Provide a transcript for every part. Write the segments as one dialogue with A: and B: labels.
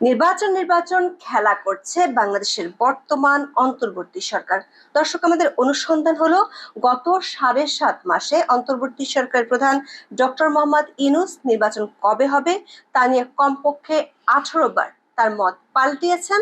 A: নির্বাচন নির্বাচন খেলা করছে বাংলাদেশের বর্তমান অন্তর্বর্তী সরকার। দর্শক, আমাদের অনুসন্ধান হলো, গত সাড়ে সাত মাসে অন্তর্বর্তী সরকার প্রধান ডক্টর মোহাম্মদ ইনুস নির্বাচন কবে হবে তা নিয়ে কমপক্ষে আঠারো বার তার মত পাল্টিয়েছেন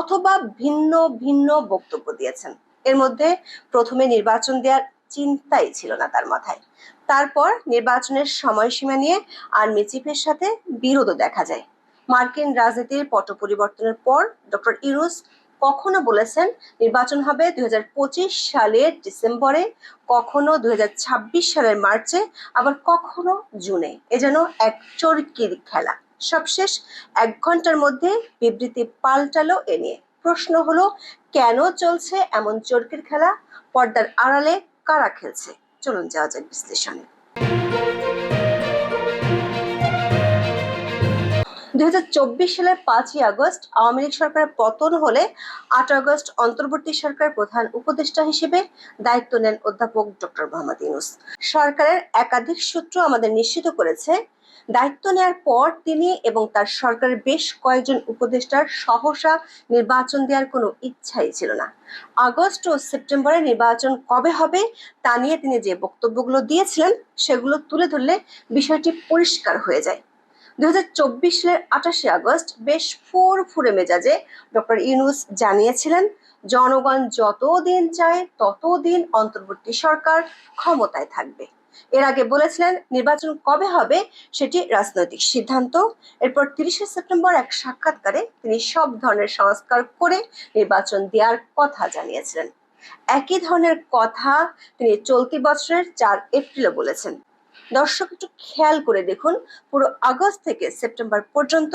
A: অথবা ভিন্ন ভিন্ন বক্তব্য দিয়েছেন। এর মধ্যে প্রথমে নির্বাচন দেওয়ার চিন্তাই ছিল না তার মাথায়। তারপর নির্বাচনের সময়সীমা নিয়ে আর্মি চিফের সাথে বিরোধও দেখা যায়। মার্কিন রাজনীতির পট পরিবর্তনের পর ডক্টর ইউনুস কখনো বলেছেন নির্বাচন হবে দু হাজার পঁচিশ সালের ডিসেম্বরে, কখনো দুই হাজার ছাব্বিশ সালের মার্চে, আবার কখনো জুনে। এ যেন এক চরকির খেলা। সবশেষ এক ঘণ্টার মধ্যে বিবৃতি পাল্টালো এ নিয়ে। প্রশ্ন হলো, কেন চলছে এমন চরকির খেলা? পর্দার আড়ালে কারা খেলছে? চলুন যাওয়া যাক বিশ্লেষণে। দুই হাজার চব্বিশ সালের পাঁচই আগস্ট আওয়ামী লীগ সরকারের পতন হলে আট আগস্ট অন্তর্বর্তী সরকার প্রধান উপদেষ্টা হিসেবে দায়িত্ব নেন অধ্যাপক ডক্টর মোহাম্মদ ইউনুস। সরকারের একাধিক সূত্র আমাদের নিশ্চিত করেছে, দায়িত্ব নেওয়ার পর তিনি এবং তার সরকারের বেশ কয়েকজন উপদেষ্টার সহসা নির্বাচন দেওয়ার কোনো ইচ্ছাই ছিল না। আগস্ট ও সেপ্টেম্বরে নির্বাচন কবে হবে তা নিয়ে তিনি যে বক্তব্যগুলো দিয়েছিলেন সেগুলো তুলে ধরলে বিষয়টি পরিষ্কার হয়ে যায়। দুই সালের আঠাশে আগস্ট বেশ ফুর ফুরে মেজাজে ডক্টর ইউনুস জানিয়েছিলেন, জনগণ যতদিন চায় ততদিন অন্তর্বর্তী সরকার ক্ষমতায় থাকবে। এর আগে বলেছিলেন, নির্বাচন কবে হবে সেটি রাজনৈতিক সিদ্ধান্ত। এরপর তিরিশে সেপ্টেম্বর এক সাক্ষাৎকারে তিনি সব ধরনের সংস্কার করে নির্বাচন দেওয়ার কথা জানিয়েছিলেন। একই ধরনের কথা তিনি চলতি বছরের চার এপ্রিলে বলেছেন। দর্শক, একটু খেয়াল করে দেখুন, পুরো আগস্ট থেকে সেপ্টেম্বর পর্যন্ত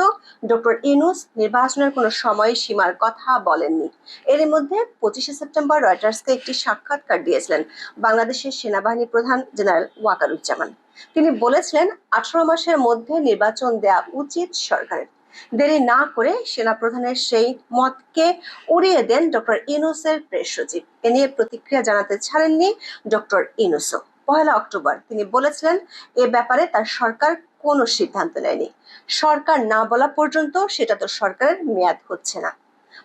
A: ডক্টর ইনুস নির্বাচনের কোনো সময় সীমার কথা বলেননি। এর মধ্যে পঁচিশে সেপ্টেম্বর রয়টার্সকে একটি সাক্ষাৎকার দিয়েছিলেন বাংলাদেশের সেনাবাহিনী প্রধান জেনারেল ওয়াকারুজ্জামান। তিনি বলেছিলেন, আঠারো মাসের মধ্যে নির্বাচন দেয়া উচিত সরকারের। দেরি না করে সেনা প্রধানের সেই মতকে উড়িয়ে দেন ডক্টর ইনুসের প্রেস সচিব এ নিয়ে প্রতিক্রিয়া জানাতে ছাড়েননি ডক্টর ইনুসও পহেলা অক্টোবর। তিনি বলেছিলেন, এ ব্যাপারে তার সরকার কোনো সিদ্ধান্ত নেয়নি। সরকার না বলা পর্যন্ত সেটা তো সরকারের মেয়াদ হচ্ছে না।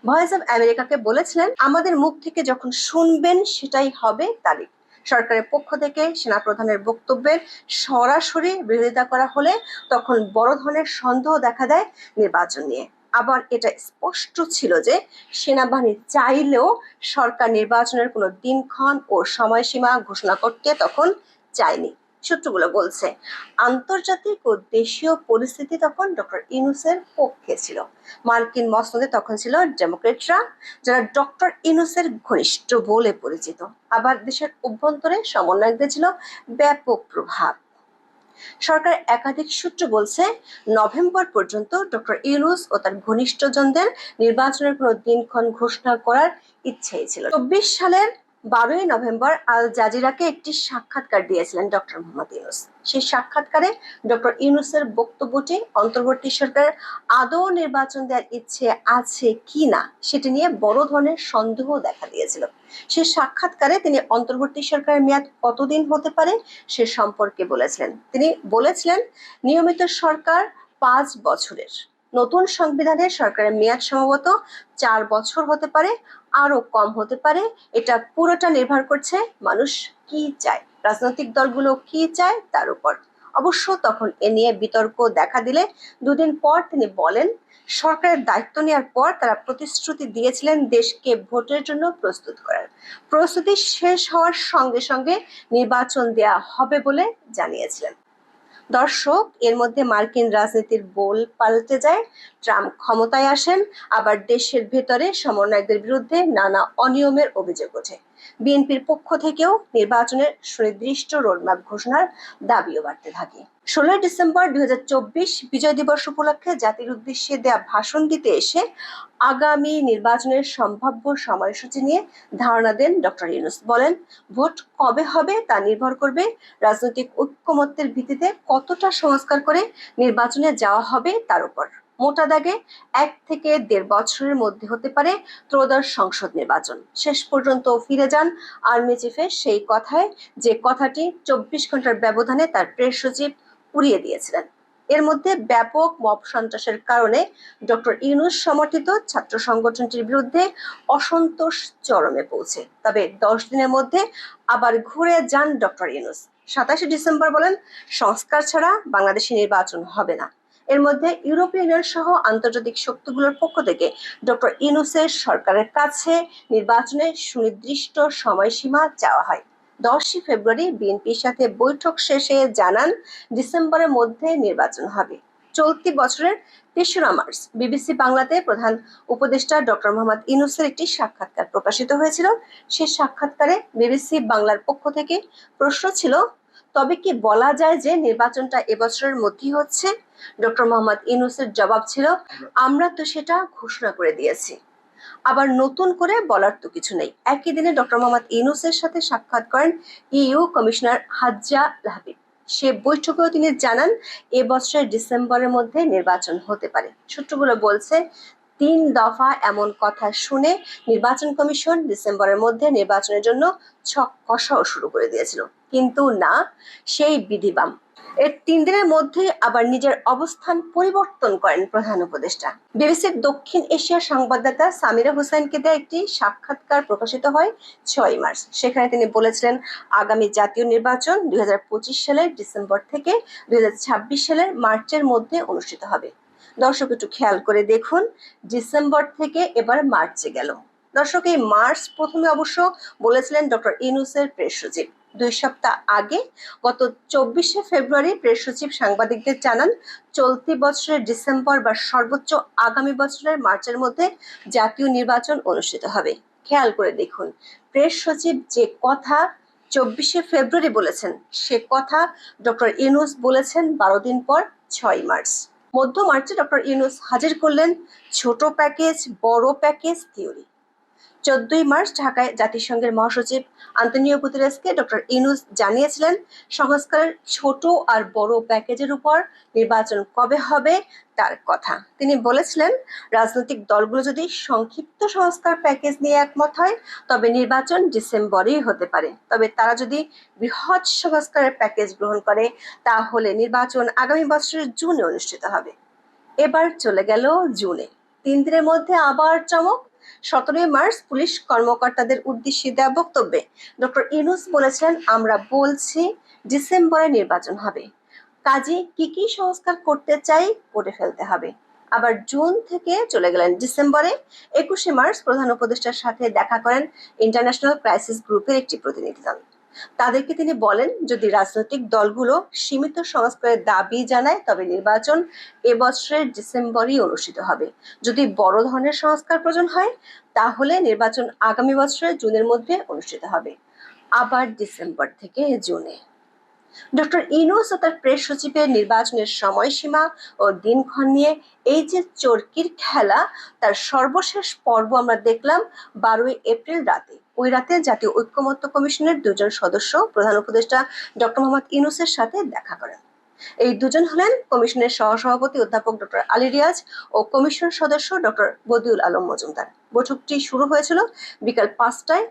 A: ভয়েস অব আমেরিকাকে বলেছিলেন, আমাদের মুখ থেকে যখন শুনবেন সেটাই হবে তারিখ। সরকারের পক্ষ থেকে সেনাপ্রধানের বক্তব্যের সরাসরি বিরোধিতা করা হলে তখন বড় ধরনের সন্দেহ দেখা দেয় নির্বাচন নিয়ে। আবার এটা স্পষ্ট ছিল যে সেনাবাহিনী চাইলেও সরকার নির্বাচনের কোনো দিনক্ষণ ও সময়সীমা ঘোষণা করতে তখন চায়নি। সূত্রগুলো বলছে, আন্তর্জাতিক ও দেশীয় পরিস্থিতি তখন ডক্টর ইনুসের পক্ষে ছিল। মার্কিন মসনদে তখন ছিল ডেমোক্রেটরা, যারা ডক্টর ইনুসের ঘনিষ্ঠ বলে পরিচিত। আবার দেশের অভ্যন্তরে সমন্বয়কদের ছিল ব্যাপক প্রভাব। সরকার একাধিক সূত্র বলছে, নভেম্বর পর্যন্ত ডক্টর ইউনুস ও তার ঘনিষ্ঠজনদের নির্বাচনের কোনো দিনক্ষণ ঘোষণা করার ইচ্ছেই ছিল চব্বিশ সালের বারোই নভেম্বর আল জাজিরাকে একটি সাক্ষাৎকার দিয়েছিলেন ডক্টর মোহাম্মদ ইউনুস। সেই সাক্ষাৎকারে ডক্টর ইউনুসের বক্তব্যটি অন্তর্বর্তী সরকার আদৌ নির্বাচন দেওয়ার ইচ্ছে আছে কি না, সেটি নিয়ে বড় ধরনের সন্দেহ দেখা দিয়েছিল। সে সাক্ষাৎকারে তিনি অন্তর্বর্তী সরকারের মেয়াদ কতদিন হতে পারে সে সম্পর্কে বলেছিলেন। তিনি বলেছিলেন, নিয়মিত সরকার পাঁচ বছরের। নতুন সংবিধানে সরকারের মেয়াদ সম্ভবত চার বছর হতে পারে আরও কম হতে পারে। এটা পুরোটা নির্ভর করছে মানুষ কি চায়, রাজনৈতিক দলগুলো কি চায় তার উপর। অবশ্য তখন এ নিয়ে বিতর্ক দেখা দিলে দুদিন পর তিনি বলেন, সরকারের দায়িত্ব নেওয়ার পর তারা প্রতিশ্রুতি দিয়েছিলেন দেশকে ভোটের জন্য প্রস্তুত করার। প্রস্তুতি শেষ হওয়ার সঙ্গে সঙ্গে নির্বাচন দেয়া হবে বলে জানিয়েছিলেন। দর্শক, এর মধ্যে মার্কিন রাজনীতির বোল পাল্টে যায়, ট্রাম্প ক্ষমতায় আসেন, আবার দেশের ভেতরে সমন্বয়কদের বিরুদ্ধে নানা অনিয়মের অভিযোগ ওঠে। বিএনপির পক্ষ থেকেও নির্বাচনের সুনির্দিষ্ট রোডম্যাপ ঘোষণার দাবিও বাড়তে থাকে। ষোলোই ডিসেম্বর দুই হাজার চব্বিশ বিজয় দিবস উপলক্ষে জাতির উদ্দেশ্যে দেয়া ভাষণ দিতে এসে আগামী নির্বাচনের সম্ভাব্য সময়সূচি নিয়ে ধারণা দেন ডক্টর ইউনুস। বলেন, ভোট কবে হবে তা নির্ভর করবে রাজনৈতিক ঐক্যমত্যের ভিত্তিতে কতটা সংস্কার করে নির্বাচনে যাওয়া হবে তার উপর। মোটা দাগে এক থেকে দেড় বছরের মধ্যে হতে পারে ত্রয়োদশ সংসদ নির্বাচন। শেষ পর্যন্ত ফিরে যান আর্মি চিফের সেই কথায়, যে কথাটি চব্বিশ ঘণ্টার ব্যবধানে তার প্রেস সচিব উড়িয়ে দিয়েছিলেন। এর মধ্যে ব্যাপক মব সন্ত্রাসের কারণে ডক্টর ইউনুস সমর্থিত ছাত্র সংগঠনটির বিরুদ্ধে অসন্তোষ চরমে পৌঁছে। তবে দশ দিনের মধ্যে আবার ঘুরে যান ডক্টর ইউনুস। সাতাশে ডিসেম্বর বলেন, সংস্কার ছাড়া বাংলাদেশে নির্বাচন হবে না। এর মধ্যে ইউরোপীয় ইউনিয়ন সহ আন্তর্জাতিক শক্তিগুলোর পক্ষ থেকে ডক্টর ইউনুসের সরকারের কাছে নির্বাচনের সুনির্দিষ্ট সময়সীমা চাওয়া হয়। দশই ফেব্রুয়ারি বিএনপির সাথে বৈঠক শেষে জানান, ডিসেম্বরের মধ্যে নির্বাচন হবে। চলতি বছরের তেসরা মার্চ বিবিসি বাংলাতে প্রধান উপদেষ্টা ডক্টর মোহাম্মদ ইনুসের একটি সাক্ষাৎকার প্রকাশিত হয়েছিল। সে সাক্ষাৎকারে বিবিসি বাংলার পক্ষ থেকে প্রশ্ন ছিল, তবে কি বলা যায় যে নির্বাচনটা এবছরের মধ্যেই হচ্ছে? ডক্টর মোহাম্মদ ইউনুসের জবাব ছিল, আমরা তো সেটা ঘোষণা করে দিয়েছি। আবার নতুন করে বলার তো কিছু নেই। একই দিনে ডক্টর মোহাম্মদ ইউনুসের সাথে সাক্ষাৎ করেন ইইউ কমিশনার হাজ্জা লাহাবিব সে বৈঠকেও তিনি জানান, এ বছরের ডিসেম্বরের মধ্যে নির্বাচন হতে পারে। সূত্রগুলো বলছে, তিন দফা এমন কথা শুনে নির্বাচন কমিশন ডিসেম্বরের মধ্যে নির্বাচনের জন্য ছক কষাও শুরু করে দিয়েছিল। কিন্তু না, সেই বিধিবাম। এর তিন দিনের মধ্যে আবার নিজের অবস্থান পরিবর্তন করেন প্রধান উপদেষ্টা। বিবিসির দক্ষিণ এশিয়ার সংবাদদাতা সামিরা হোসেনকে দেয়া একটি সাক্ষাৎকার প্রকাশিত হয় ছয় মার্চ। সেখানে তিনি বলেছিলেন, আগামী জাতীয় নির্বাচন দুই হাজার পঁচিশ সালের ডিসেম্বর থেকে দুই হাজার ছাব্বিশ সালের মার্চের মধ্যে অনুষ্ঠিত হবে। দর্শক, একটু খেয়াল করে দেখুন, ডিসেম্বর থেকে এবার মার্চে গেল। দর্শক, এই মার্চ প্রথমে অবশ্য বলেছিলেন ডক্টর ইনুসের প্রেস সচিব। দুই সপ্তাহ আগে গত চব্বিশে ফেব্রুয়ারি প্রেস সচিব সাংবাদিকদের জানান, চলতি বছরের ডিসেম্বর বা সর্বোচ্চ আগামী বছরের মার্চের মধ্যে জাতীয় নির্বাচন অনুষ্ঠিত হবে। খেয়াল করে দেখুন, প্রেস সচিব যে কথা চব্বিশে ফেব্রুয়ারি বলেছেন, সে কথা ডক্টর ইউনুস বলেছেন বারো দিন পর, ছয় মার্চ। মধ্য মার্চে ডক্টর ইউনুস হাজির করলেন ছোট প্যাকেজ, বড় প্যাকেজ থিওরি। চোদ্দই মার্চ ঢাকায় জাতিসংঘের মহাসচিব আন্তনিও গুতেরেসকে ডক্টর ইনুস জানিয়েছিলেন সংস্কারের ছোট আর বড় প্যাকেজের উপর নির্বাচন কবে হবে তার কথা। তিনি বলেছিলেন, রাজনৈতিক দলগুলো যদি সংক্ষিপ্ত সংস্কার প্যাকেজ নিয়ে একমত হয়, তবে নির্বাচন ডিসেম্বরেই হতে পারে। তবে তারা যদি বৃহৎ সংস্কারের প্যাকেজ গ্রহণ করে, তাহলে নির্বাচন আগামী বছরের জুনে অনুষ্ঠিত হবে। এবার চলে গেল জুনে। তিন দিনের মধ্যে আবার চমক সতেরোই মার্চ পুলিশ কর্মকর্তাদের উদ্দেশ্যে দেওয়া বক্তব্যে ডক্টর ইনুস বলেছিলেন, আমরা বলছি ডিসেম্বরে নির্বাচন হবে। কাজে কি কি সংস্কার করতে চাই করে ফেলতে হবে। আবার জুন থেকে চলে গেলেন ডিসেম্বরে। একুশে মার্চ প্রধান উপদেষ্টার সাথে দেখা করেন ইন্টারন্যাশনাল ক্রাইসিস গ্রুপের একটি প্রতিনিধি দল। তাদেরকে তিনি বলেন, যদি রাজনৈতিক দলগুলো সীমিত সংস্কারের দাবি জানায়, তবে নির্বাচন এবছরের ডিসেম্বরই অনুষ্ঠিত হবে। যদি বড় ধরনের সংস্কার প্রয়োজন হয়, তাহলে নির্বাচন আগামী বছরের জুনের মধ্যে অনুষ্ঠিত হবে। আবার ডিসেম্বর থেকে জুনে। ডক্টর ইনুস ও তার প্রেস সচিবের নির্বাচনের সময়সীমা ও দিনক্ষণ নিয়ে এই যে চরকির খেলা, তার সর্বশেষ পর্ব আমরা দেখলাম বারোই এপ্রিল রাতে। ওই রাতে জাতীয় ঐক্যমত্য কমিশনের দুজন সদস্য প্রধান উপদেষ্টা ডক্টর মোহাম্মদ ইনুসের সাথে দেখা করেন। এই দুজন হলেন কমিশনের সহসভাপতি অধ্যাপক ডক্টর আলী রিয়াজ ও কমিশন সদস্য ডক্টর বদিউল আলম মজুমদার। বৈঠকটি শুরু হয়েছিল বিকাল পাঁচটায়।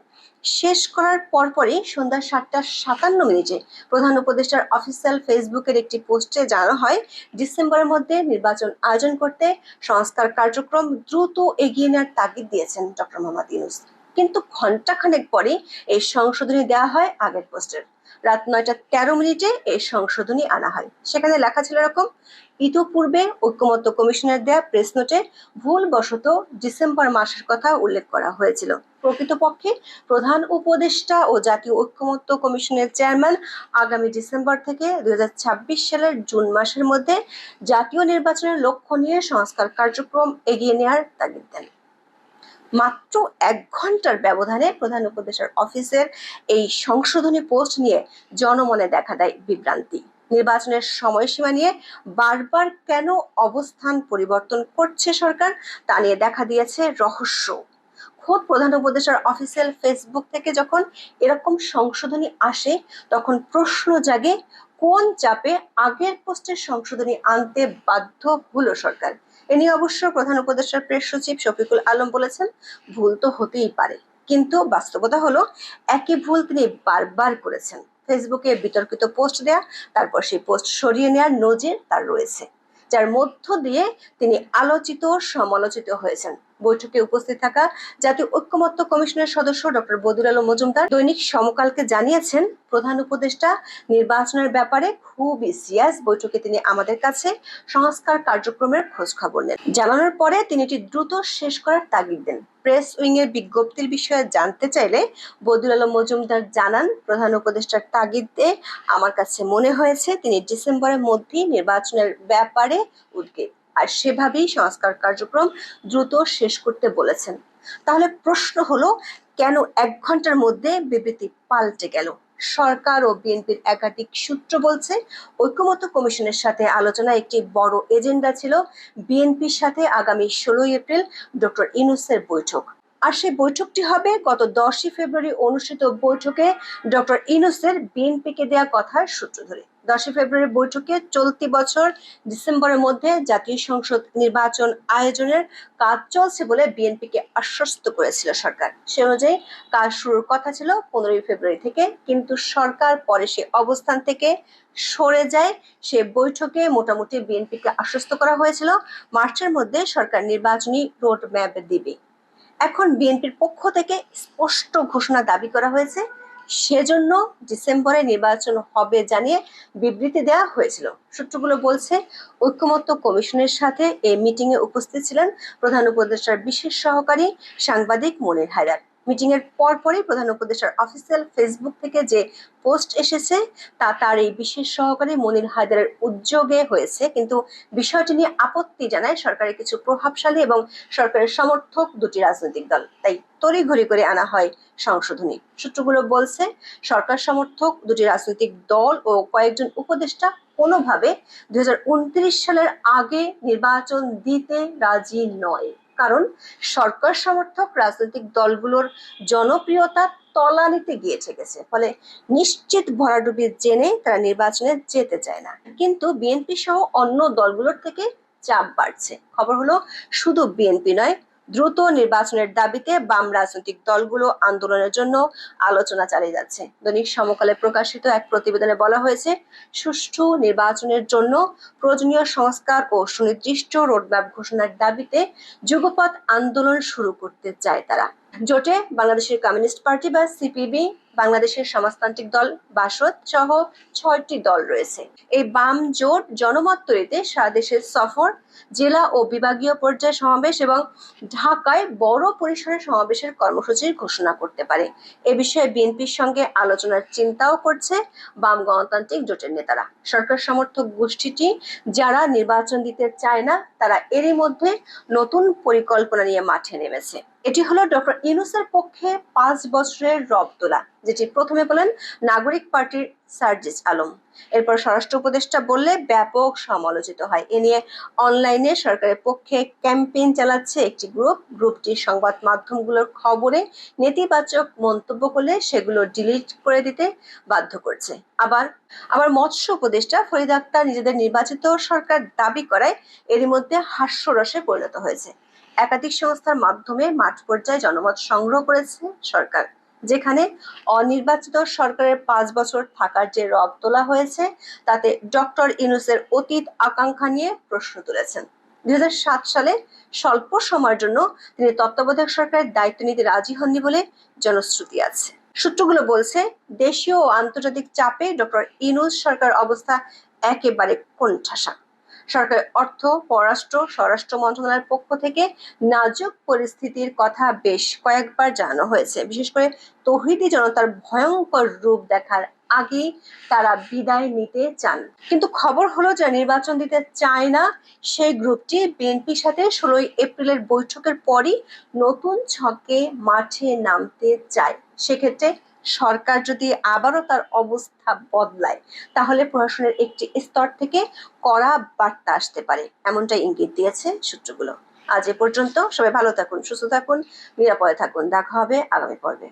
A: শেষ করার পরপরই সন্ধ্যা সাতটা সাতান্ন মিনিটে প্রধান উপদেষ্টার অফিসিয়াল ফেসবুকের একটি পোস্টে জানানো হয়, ডিসেম্বরের মধ্যে নির্বাচন আয়োজন করতে সংস্কার কার্যক্রম দ্রুত এগিয়ে নেওয়ার তাগিদ দিয়েছেন ডক্টর মোহাম্মদ ইউনুস। কিন্তু ঘন্টাখানেক পরে এই সংশোধনী দেওয়া হয় আগের পোস্টের। রাত নয়টা তেরো মিনিটে এই সংশোধনী আনা হয়। সেখানে লেখা ছিল এরকম, ইতোপূর্বে ঐক্যমত্য কমিশনের দেয়া প্রেস নোটে ভুলবশত ডিসেম্বর মাসের কথা উল্লেখ করা হয়েছিল। প্রকৃতপক্ষে প্রধান উপদেষ্টা ও জাতীয় ঐক্যমত্য কমিশনের চেয়ারম্যান আগামী ডিসেম্বর থেকে দুই হাজার ছাব্বিশ সালের জুন মাসের মধ্যে জাতীয় নির্বাচনের লক্ষ্য নিয়ে সংস্কার কার্যক্রম এগিয়ে নেওয়ার তাগিদ দেন। মাত্র এক ঘণ্টার ব্যবধানে প্রধান উপদেষ্টার অফিসের এই সংশোধনী পোস্ট নিয়ে জনমনে দেখা দেয় বিভ্রান্তি। নির্বাচনের সময়সীমা নিয়ে বারবার কেন অবস্থান পরিবর্তন করছে সরকার তা নিয়ে দেখা দিয়েছে রহস্য। খোদ প্রধান উপদেষ্টার অফিসিয়াল ফেসবুক থেকে যখন এরকম সংশোধনী আসে, তখন প্রশ্ন জাগে কোন চাপে আগের পোস্টের সংশোধনী আনতে বাধ্য হলো সরকার? এ নিয়ে অবশ্য প্রধান উপদেষ্টার প্রেস সচিব শফিকুল আলম বলেছেন, ভুল তো হতেই পারে। কিন্তু বাস্তবতা হলো, একই ভুল তিনি বারবার করেছেন। ফেসবুকে বিতর্কিত পোস্ট দেয়া, তারপর সেই পোস্ট সরিয়ে নেওয়ার নজির তার রয়েছে, যার মধ্য দিয়ে তিনি আলোচিত সমালোচিত হয়েছেন। বৈঠকে উপস্থিত থাকা জাতীয় ঐক্যমত্য কমিশনের সদস্য ডক্টর বদুল আলম মজুমদার দৈনিক সমকালকে জানিয়েছেন, প্রধান উপদেষ্টা নির্বাচনের ব্যাপারে খুবই সিরিয়াস বৈঠকে তিনি আমাদের কাছে সংস্কার কার্যক্রমের খোঁজ খবর নেন। জানানোর পরে তিনি এটি দ্রুত শেষ করার তাগিদ দেন। প্রেস উইং এর বিজ্ঞপ্তির বিষয়ে জানতে চাইলে বদুল আলম মজুমদার জানান, প্রধান উপদেষ্টার তাগিদে আমার কাছে মনে হয়েছে, তিনি ডিসেম্বরের মধ্যেই নির্বাচনের ব্যাপারে উদ্বেগ। আর সেভাবেই সংস্কার কার্যক্রম দ্রুত শেষ করতে বলেছেন। তাহলে প্রশ্ন হলো, কেন এক ঘণ্টার মধ্যে বিবৃতি পাল্টে গেল? সরকার ও বিএনপির একাধিক সূত্র বলছে, ঐক্যমত্য কমিশনের সাথে আলোচনা একটি বড় এজেন্ডা ছিল বিএনপির সাথে আগামী ষোলোই এপ্রিল ডক্টর ইনুসের বৈঠক। আর সেই বৈঠকটি হবে গত দশই ফেব্রুয়ারি অনুষ্ঠিত বৈঠকে ডক্টর ইনুসের বিএনপিকে দেয়া কথার সূত্র ধরে। দশই ফেব্রুয়ারি বৈঠকে চলতি বছর ডিসেম্বরের মধ্যে জাতীয় সংসদ নির্বাচন আয়োজনের কাজ চলছে বলে বিএনপিকে আশ্বস্ত করেছিল সরকার। সে অনুযায়ী কাজ শুরুর কথা ছিল পনেরোই ফেব্রুয়ারি থেকে, কিন্তু সরকার পরে সে অবস্থান থেকে সরে যায়। সে বৈঠকে মোটামুটি বিএনপিকে আশ্বস্ত করা হয়েছিল। মার্চের মধ্যে সরকার নির্বাচনী রোড ম্যাপ দিবে। এখন বিএনপির পক্ষ থেকে স্পষ্ট ঘোষণা দাবি করা হয়েছে, সেজন্য ডিসেম্বরে নির্বাচন হবে জানিয়ে বিবৃতি দেওয়া হয়েছিল। সূত্রগুলো বলছে, ঐক্যমত্য কমিশনের সাথে এই মিটিংয়ে উপস্থিত ছিলেন প্রধান উপদেষ্টার বিশেষ সহকারী সাংবাদিক মনির হায়দার। মিটিং এর পরপরই প্রধান উপদেষ্টার অফিসিয়াল ফেসবুক থেকে যে পোস্ট এসেছে, তা তার এই বিশেষ সহকারী মনির হায়দারের উদ্যোগে হয়েছে। কিন্তু বিষয়টি নিয়ে আপত্তি জানায় সরকারের কিছু প্রভাবশালী এবং সরকারের সমর্থক দুটি রাজনৈতিক দল। তাই তড়িঘড়ি করে আনা হয় সংশোধনী। সূত্রগুলো বলছে, সরকার সমর্থক দুটি রাজনৈতিক দল ও কয়েকজন উপদেষ্টা কোনোভাবে দু হাজার উনত্রিশ সালের আগে নির্বাচন দিতে রাজি নয়। কারণ সরকার সমর্থক রাজনৈতিক দলগুলোর জনপ্রিয়তা তলানিতে গিয়ে ঠেকেছে ফলে নিশ্চিত ভরাডুবি জেনে তারা নির্বাচনে যেতে চায় না। কিন্তু বিএনপি সহ অন্য দলগুলোর থেকে চাপ বাড়ছে। খবর হলো শুধু বিএনপি নয় দ্রুত নির্বাচনের দাবিতে বাম রাজনৈতিক দলগুলো আন্দোলনের জন্য আলোচনা চালিয়ে যাচ্ছে। দৈনিক সমকালে প্রকাশিত এক প্রতিবেদনে বলা হয়েছে, সুষ্ঠু নির্বাচনের জন্য প্রয়োজনীয় সংস্কার ও সুনির্দিষ্ট রোডম্যাপ ঘোষণার দাবিতে যুগপৎ আন্দোলন শুরু করতে চায় তারা। জোটে বাংলাদেশের কমিউনিস্ট পার্টি বা সিপিবি, বাংলাদেশের সমাজতান্ত্রিক দল বাসদ সহ ছয়টি দল রয়েছে। এই বাম জোট জনমত তৈরিতে সারা দেশের সফর, জেলা ও বিভাগীয় পর্যায়ে সমাবেশ এবং ঢাকায় বড় পরিসরে সমাবেশের কর্মসূচির ঘোষণা করতে পারে। এ বিষয়ে বিএনপির সঙ্গে আলোচনার চিন্তাও করছে বাম গণতান্ত্রিক জোটের নেতারা। সরকার সমর্থক গোষ্ঠীটি যারা নির্বাচন দিতে চায় না, তারা এরই মধ্যে নতুন পরিকল্পনা নিয়ে মাঠে নেমেছে। এটি হলো ডক্টর ইউনুসের পক্ষে পাঁচ বছরের রব তোলা, যেটি প্রথমে বলেন নাগরিক পার্টির সার্জিস আলম। এরপর স্বরাষ্ট্র উপদেষ্টা বললে ব্যাপক সমালোচিত হয়। এ নিয়ে অনলাইনে সরকারের পক্ষে ক্যাম্পেইন চালাচ্ছে একটি গ্রুপ। গ্রুপটি সংবাদ মাধ্যমগুলোর খবরে নেতিবাচক মন্তব্য করলে সেগুলো ডিলিট করে দিতে বাধ্য করছে। আবার আবার মৎস্য উপদেষ্টা ফরিদ আক্তার নিজেদের নির্বাচিত সরকার দাবি করায় এরই মধ্যে হাস্যরসে পরিণত হয়েছে। একাধিক সংস্থার মাধ্যমে মাঠ পর্যায়ে জনমত সংগ্রহ করেছে সরকার, যেখানে অনির্বাচিত সরকারের পাঁচ বছর থাকার যে রব তোলা হয়েছে, তাতে ডক্টর ইনুসের অতীত আকাঙ্ক্ষা নিয়ে প্রশ্ন তুলেছেন। দুই হাজার সাত সালে স্বল্প সময়ের জন্য তিনি তত্ত্বাবধায়ক সরকারের দায়িত্ব নিতে রাজি হননি বলে জনশ্রুতি আছে। সূত্রগুলো বলছে, দেশীয় ও আন্তর্জাতিক চাপে ডক্টর ইনুস সরকার অবস্থা একেবারে কোণঠাসা। সরকারের অর্থ, পররাষ্ট্র, স্বরাষ্ট্র মন্ত্রণালয়ের পক্ষ থেকে নাজুক পরিস্থিতির কথা বেশ কয়েকবার জানানো হয়েছে। বিশেষ করে তহিদি জনতার ভয়ঙ্কর রূপ দেখার আগেই তারা বিদায় নিতে চান। কিন্তু খবর হলো যে নির্বাচন দিতে চায় না সেই গ্রুপটি। বিএনপির সাথে ষোলোই এপ্রিলের বৈঠকের পরই নতুন ছকে মাঠে নামতে চায়। সেক্ষেত্রে সরকার যদি আবারও তার অবস্থা বদলায়, তাহলে প্রশাসনের একটি স্তর থেকে কড়া বার্তা আসতে পারে। এমনটাই ইঙ্গিত দিয়েছে সূত্রগুলো। আজ এ পর্যন্ত সবাই ভালো থাকুন, সুস্থ থাকুন, নিরাপদে থাকুন। দেখা হবে আগামী পর্বে।